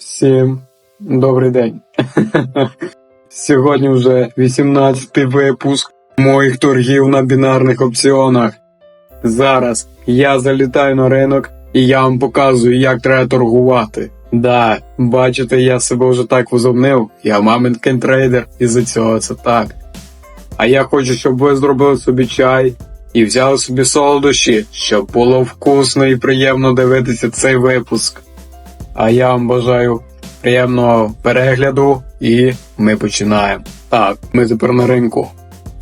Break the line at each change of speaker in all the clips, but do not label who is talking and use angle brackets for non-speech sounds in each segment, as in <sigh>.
Всім добрий день. <laughs> Сьогодні вже 18-й випуск моїх торгів на бінарних опціонах. Зараз я залітаю на ринок і я вам показую, як треба торгувати. Да, бачите, я себе вже так возомнив, я маминкин трейдер, і за цього це так. А я хочу, щоб ви зробили собі чай і взяли собі солодощі, щоб було вкусно і приємно дивитися цей випуск. А я вам бажаю приємного перегляду і ми починаємо. Так, ми тепер на ринку.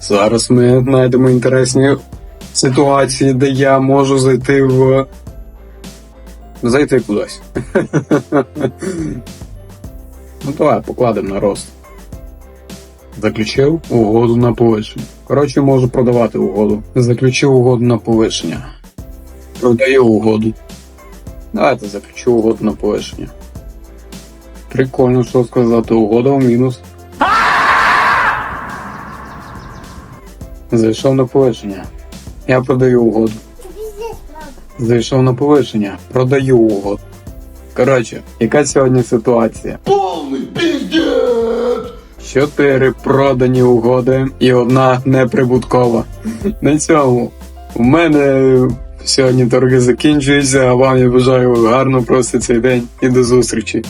Зараз ми знайдемо інтересні ситуації, де я можу зайти в. Зайти кудись. <laughs> ну давай покладемо на рост. Заключив угоду на повищення. Коротше, можу продавати угоду. Заключив угоду на повищення. Продаю угоду. Давайте заключу угоду на повищення. Прикольно, що сказати, угода в мінус. Зайшов на повищення. Я продаю угоду. Зайшов на повищення. Продаю угоду. Коротше, яка сьогодні ситуація?
Полный пиздец!
Чотири продані угоди і одна неприбуткова. На цьому у мене сьогодні торги закінчуються, а вам я бажаю гарно просто цей день і до зустрічі.